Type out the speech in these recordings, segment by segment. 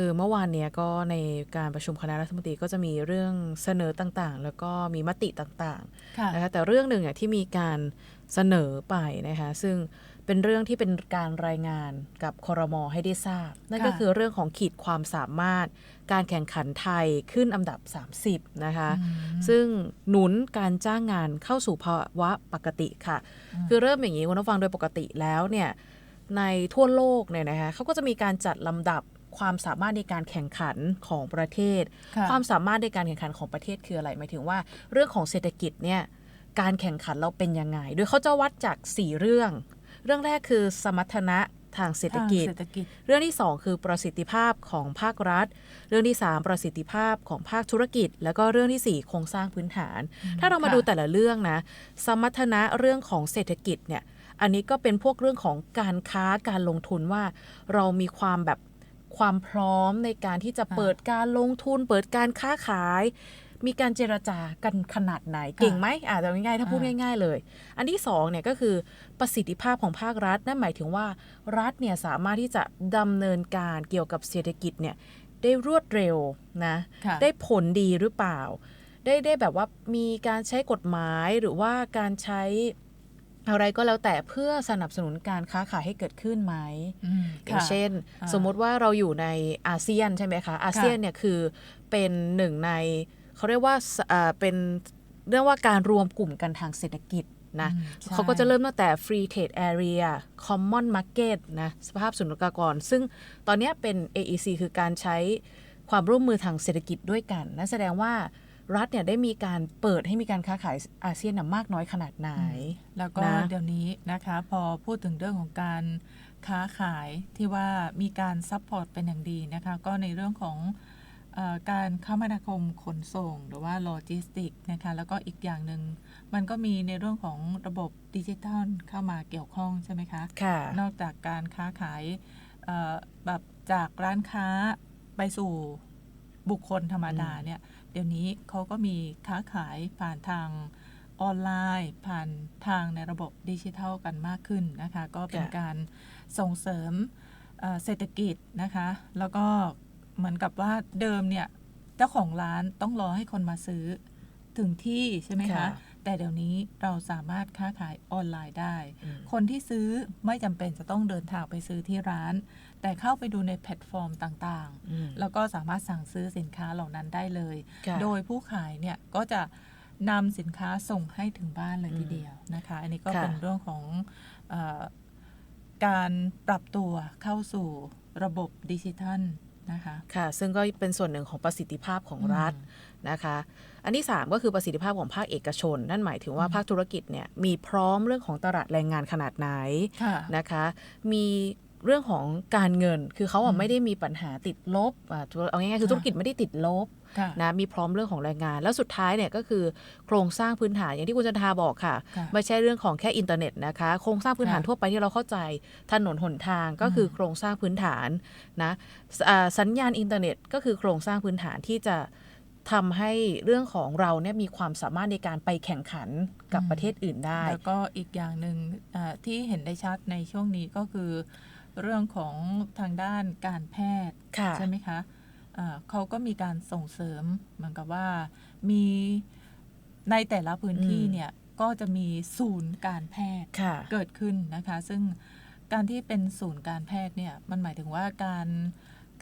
คือเมื่อวานเนี้ยก็ในการประชุมคณะรัฐมนตรีก็จะมีเรื่องเสนอต่างๆ แล้วก็มีมติต่างค่ะๆนะคะแต่เรื่องหนึ่งอะที่มีการเสนอไปนะคะซึ่งเป็นเรื่องที่เป็นการรายงานกับคอรมอให้ได้ทราบ นั่นก็ค่ะคือเรื่องของขีดความสามารถ การแข่งขันไทยขึ้นอันดับ 30 นะคะอืมซึ่งหนุนการจ้างงานเข้าสู่ภาวะปกติค่ะอืมคือเริ่มอย่างนี้คุณผู้ฟังโดยปกติแล้วเนี่ยในทั่วโลกเนี่ยนะคะเขาก็จะมีการจัดลำดับ ความสามารถในการแข่งขันของประเทศค่ะความสามารถในการแข่งขันของประเทศคืออะไรหมายถึงว่า เรื่องของเศรษฐกิจเนี่ยการแข่งขันเราเป็นยังไง โดยเขาจะวัดจาก 4 เรื่อง เรื่องแรกคือสมรรถนะทางเศรษฐกิจทางเศรษฐกิจเรื่องที่ 2 คือประสิทธิภาพของภาครัฐ เรื่องที่ 3 ประสิทธิภาพของภาคธุรกิจ แล้วก็เรื่องทีสี่4 โครงสร้างพื้นฐาน ถ้าเรามาค่ะดูแต่ละเรื่องนะ สมรรถนะเรื่องของเศรษฐกิจเนี่ย อันนี้ก็เป็นพวกเรื่องของการค้าการลงทุนว่า เรามีความแบบ ความพร้อมในการที่จะเปิดการลงทุน เปิดการค้าขาย มีการเจรจากันขนาดไหน เก่งไหมอาจจะง่ายๆถ้าพูดอ่าง่าย ๆ เลย อันที่สองเนี่ยก็คือประสิทธิภาพของภาครัฐ นั่นหมายถึงว่ารัฐเนี่ยสามารถที่จะดำเนินการเกี่ยวกับเศรษฐกิจเนี่ยได้รวดเร็วนะค่ะได้ผลดีหรือเปล่า ได้ได้แบบว่ามีการใช้กฎหมายหรือว่าการใช้ อะไรก็แล้วแต่เพื่อสนับสนุนการค้าขายให้เกิดขึ้นไหมอืมอย่างค่ะเช่นอ่าสมมุติว่าเราอยู่ในอาเซียนใช่ไหมคะอาเซียนเนี่ยคือเป็นหนึ่งในเขาเรียกว่าสอ่าเป็นเรื่องว่าการรวมกลุ่มกันทางเศรษฐกิจนะอืมใช่เขาก็จะเริ่มตั้งแต่ Free Trade Area Common Market นะสภาพสุนทรกรซึ่งตอนเนี้ยเป็น AEC คือการใช้ความร่วมมือทางเศรษฐกิจด้วยกันนั่นแสดงว่า รัฐเนี่ยได้มีการเปิดให้มีการค้าขายอาเซียนน่ะมากน้อยขนาดไหน แล้วก็นะเดี๋ยวนี้นะคะพอพูดถึงเรื่องของการค้าขายที่ว่ามีการซัพพอร์ตเป็นอย่างดีนะคะก็ในเรื่องของเออการคมนาคมขนส่ง หรือว่าโลจิสติกนะคะแล้วก็อีกอย่างหนึ่งมันก็มีในเรื่องของระบบดิจิทัลเข้ามาเกี่ยวข้องใช่ไหมคะค่ะนอกจากการค้าขายเอ่อแบบจากร้านค้าไปสู่ บุคคลธรรมดาอืมเนี่ยเดี๋ยวนี้เขาก็มีค้าขายผ่านทางออนไลน์ ผ่านทางในระบบดิจิทัลกันมากขึ้นนะคะ ก็เป็นการส่งเสริมเอ่อเศรษฐกิจนะคะ แล้วก็เหมือนกับว่าเดิมเนี่ย เจ้าของร้านต้องรอให้คนมาซื้อถึงที่ใช่ไหมคะค่ะ แต่เดี๋ยวนี้เราสามารถค้าขายออนไลน์ได้อืมคนที่ซื้อไม่จำเป็นจะต้องเดินทางไปซื้อที่ร้าน แต่เข้าไปดูในแพลตฟอร์มต่างอืมๆแล้วก็สามารถสั่งซื้อสินค้าเหล่านั้นได้เลยค่ะโดยผู้ขายเนี่ยก็จะนำสินค้าส่งให้ถึงบ้านเลยทีเดียวนะคะ อันนี้ก็ค่ะเป็นเรื่องของเออการปรับตัวเข้าสู่ระบบดิจิทัล นะคะค่ะซึ่งก็เป็นส่วนหนึ่งของประสิทธิภาพของรัฐอืมนะคะ อันที่ 3 ก็คือประสิทธิภาพของภาคเอกชน นั่นหมายถึงว่าอืมภาคธุรกิจเนี่ยมีพร้อมเรื่องของตลาดแรงงานขนาดไหนค่ะนะคะ มี เรื่องของการเงินคือเขาอะอืมไม่ได้มีปัญหาติดลบอะเอาง่ายๆคือค่ะธุรกิจไม่ได้ติดลบค่ะนะมีพร้อมเรื่องของแรงงาน แล้วสุดท้ายเนี่ยก็คือโครงสร้างพื้นฐานอย่างที่คุณจันทาบอกค่ะค่ะไม่ใช่เรื่องของแค่อินเทอร์เน็ตนะคะโครงสร้างพื้นฐานค่ะทั่วไปที่เราเข้าใจถนนหนทางก็คืออมโครงสร้างพื้นฐานนะสอ่าสัญญาณอินเทอร์เน็ต ก็คือโครงสร้างพื้นฐานที่จะทำให้เรื่องของเราเนี่ยมีความสามารถในการไปแข่งขันกับอืมประเทศอื่นได้ แล้วก็อีกอย่างหนึ่งเอ่อที่เห็นได้ชัดในช่วงนี้ก็คือ เรื่องของทางด้านการแพทย์ค่ะใช่ไหมคะเอ่อเขาก็มีการส่งเสริมเหมือนกับว่ามีในแต่ละพื้นที่อืมเนี่ยก็จะมีศูนย์การแพทย์ค่ะเกิดขึ้นนะคะ ซึ่งการที่เป็นศูนย์การแพทย์เนี่ยมันหมายถึงว่าการ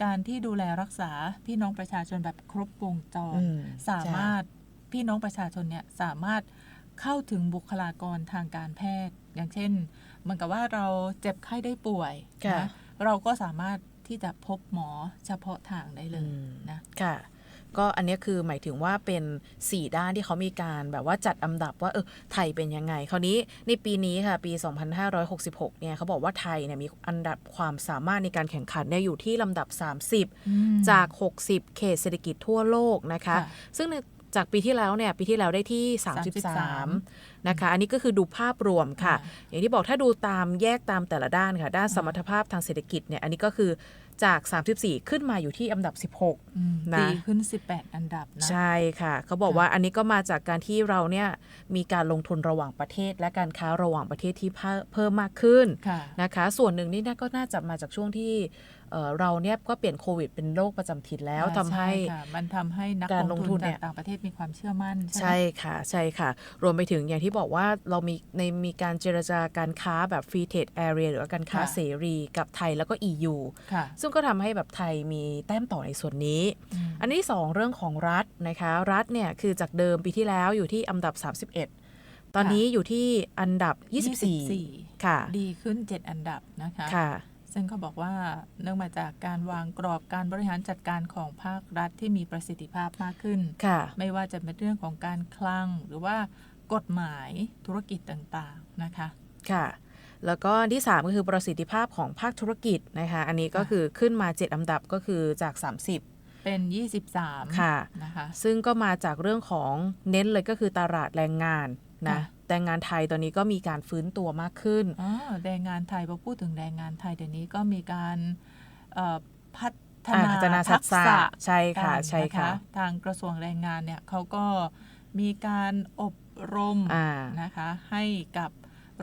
การที่ดูแลรักษาพี่น้องประชาชนแบบครบวงจรอืมสามารถพี่น้องประชาชนเนี่ยสามารถเข้าถึงบุคลากรทางการแพทย์ อย่างเช่น เหมือนกับว่าเราเจ็บไข้ได้ป่วยค่ะนะเราก็สามารถที่จะพบหมอเฉพาะทางได้เลยอืมนะค่ะก็อันเนี้ยคือหมายถึงว่าเป็น 4 ด้านที่เขามีการแบบว่าจัดอันดับว่าเออไทยเป็นยังไง คราวนี้ในปีนี้ค่ะ ปี 2566 เนี่ยเขาบอกว่าไทยเนี่ยมีอันดับความสามารถในการแข่งขันเนี่ยอยู่ที่ลำดับ 30 จาก 60 เขตเศรษฐกิจทั่วโลกนะคะค่ะซึ่งใน จากปีที่แล้วเนี่ยปีที่แล้วได้ที่ 33 นะคะ อันนี้ก็คือดูภาพรวมค่ะ อย่างที่บอกถ้าดูตามแยกตามแต่ละด้านค่ะ ด้านสมรรถภาพทางเศรษฐกิจเนี่ยอันนี้ก็คือจาก 34 ขึ้นมาอยู่ที่อันดับ 16อืมนะดีขึ้น 18 อันดับนะใช่ค่ะ เขาบอกว่าอันนี้ก็มาจากการที่เราเนี่ยมีการลงทุนระหว่างประเทศ และการค้าระหว่างประเทศที่เพิ่มเพิ่มมากขึ้นค่ะนะคะ ส่วนหนึ่งนี่น่าก็น่าจะมาจากช่วงที่ เอ่อเราเนี่ยก็เปลี่ยนโควิดเป็นโรคประจำถิ่นแล้วอ่าทำให้ช่ค่ะมันทำให้นักการลลงงทุทุนนเนี่จายกต่างประเทศมีความเชื่อมั่นใช่ไหมใช่ค่ะใช่ค่ะ รวมไปถึงอย่างที่บอกว่าเรามีในมีการเจรจาการค้าแบบ Free Trade Area หรือว่าการค้าค่ะเสรีกับไทยแล้วก็ EU ค่ะซึ่งก็ทำให้แบบไทยมีแต้มต่อในส่วนนี้อืมอันที่ 2 เรื่องของรัฐนะคะ รัฐเนี่ยคือจากเดิมปีที่แล้วอยู่ที่อันดับ 31ตอนนี้อยู่ที่อันดับ 24 ค่ะ ดีขึ้น 7 อันดับนะคะ ค่ะ ซึ่งเขาบอกว่าเนื่องมาจากการวางกรอบการบริหารจัดการของภาครัฐที่มีประสิทธิภาพมากขึ้นค่ะไม่ว่าจะเป็นเรื่องของการคลัง หรือว่ากฎหมายธุรกิจต่างๆนะคะ ค่ะ แล้วก็อันที่ 3 ก็คือประสิทธิภาพของภาคธุรกิจนะคะ อันนี้ก็ค่ะคือขึ้นมา 7 อันดับก็คือจาก 30เป็น 23 ค่ะนะคะซึ่งก็มาจากเรื่องของเน้นเลยก็คือตลาดแรงงานนะค่ะ แรงงานไทยตอนนี้ก็มีการฟื้นตัวมากขึ้นอ๋อแรงงานไทยพอพูดถึงแรงงานไทยเดี๋ยวนี้ก็มีการเอ่อพัฒอ่านาพัฒนาทัทักกษะษะใช่ค่ะกันใช่ค่ะนทางกระทรวงแรงงานเนี่ยเขาก็มีการอบรมอ่านะคะให้กับ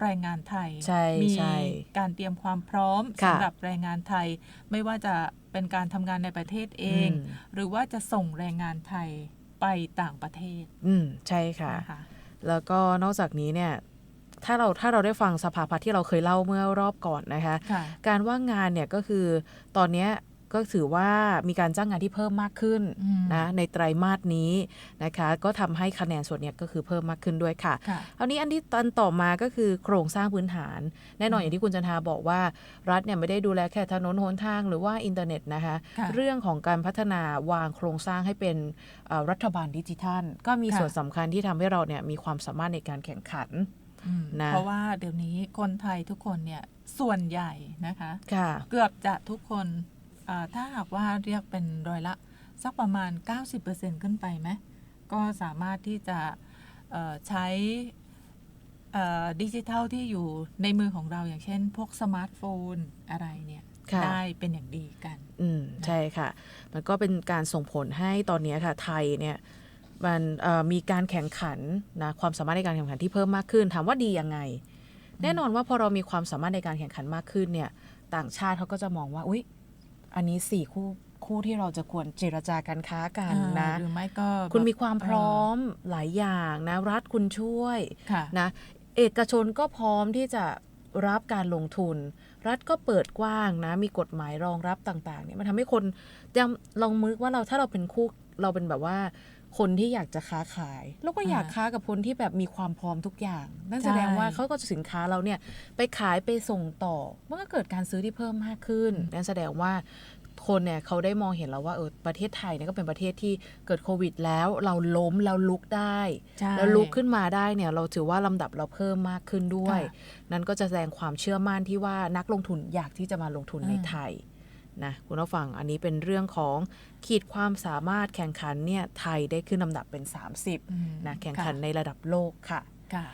แรงงานไทยใช่มีใช่การเตรียมความพร้อมค่ะสำหรับแรงงานไทย ไม่ว่าจะเป็นการทำงานในประเทศเองอืมหรือว่าจะส่งแรงงานไทยไปต่างประเทศ อืมใช่ค่ะนะคะ แล้วก็นอกจากนี้เนี่ยถ้าเราถ้าเราได้ฟังสภาพัฒน์ที่เราเคยเล่าเมื่อรอบก่อนนะคะค่ะการว่างงานเนี่ยก็คือตอนเนี้ย ก็ถือว่ามีการจ้างงานที่เพิ่มมากขึ้นอืมนะในไตรมาสนี้นะคะ ก็ทำให้คะแนนส่วนเนี้ยก็คือเพิ่มมากขึ้นด้วยค่ะค่ะคราวนี้อันที่ตันต่อมาก็คือโครงสร้างพื้นฐาน แน่นอนอย่างที่คุณจันทาบอกว่า รัฐเนี่ยไม่ได้ดูแลแค่ถนนหนทางหรือว่าอินเทอร์เน็ตนะคะค่ะเรื่องของการพัฒนาวางโครงสร้างให้เป็นเอ่อรัฐบาลดิจิทัล ก็มีค่ะส่วนสำคัญที่ทำให้เราเนี่ยมีความสามารถในการแข่งขันอืมนะเพราะว่าเดี๋ยวนี้คนไทยทุกคนเนี่ยส่วนใหญ่นะคะค่ะเกือบจะทุกคนอ่า ถ้าหากว่าเรียกเป็นร้อยละ สักประมาณ 90%ขึ้นไปไหมก็สามารถที่จะเอ่อใช้เอ่อดิจิทัลที่อยู่ในมือของเราอย่างเช่น พวกสมาร์ทโฟนอะไรเนี่ยค่ะได้เป็นอย่างดีกัน อืมใช่ค่ะ มันก็เป็นการส่งผลให้ตอนนี้ค่ะไทยเนี่ยมันเอ่อมีการแข่งขันนะความสามารถในการแข่งขันที่เพิ่มมากขึ้น ถามว่าดียังไง แน่นอนว่าพอเรามีความสามารถในการแข่งขันมากขึ้นเนี่ย ต่างชาติเขาก็จะมองว่า อุ๊ย อันนี้สี่คู่คู่ที่เราจะควรเจรจาการค้ากันนะหรือไม่ก็คุณแบบมีความพร้อมหลายอย่างนะ รัฐคุณช่วยค่ะนะเอกชนก็พร้อมที่จะรับการลงทุน รัฐก็เปิดกว้างนะ มีกฎหมายรองรับต่าง ๆ เนี่ยมันทำให้คนยังลองมึกว่าเราถ้าเราเป็นคู่เราเป็นแบบว่า คนที่อยากจะค้าขายเราก็อยากอ่าค้ากับคนที่แบบมีความพร้อมทุกอย่าง นั่นใช่แสดงว่าเขาก็จะสินค้าเราเนี่ยไปขายไปส่งต่อมันก็เกิดการซื้อที่เพิ่มมากขึ้นนั่นแสดงว่าคนเนี่ยเขาได้มองเห็นแล้วว่าเออประเทศไทยเนี่ยก็เป็นประเทศที่เกิดโควิดแล้วเราล้มแล้วลุกได้ใช่แล้วลุกขึ้นมาได้เนี่ยเราถือว่าลำดับเราเพิ่มมากขึ้นด้วยค่ะนั่นก็จะแสดงความเชื่อมั่นที่ว่านักลงทุนอยากที่จะมาลงทุนในอ่าไทย นะคุณผู้ฟังอันนี้เป็นเรื่องของขีดความสามารถแข่งขันเนี่ยไทยได้ขึ้นลำดับเป็น 30อืมนะแข่งขันในระดับโลกค่ะค่ะ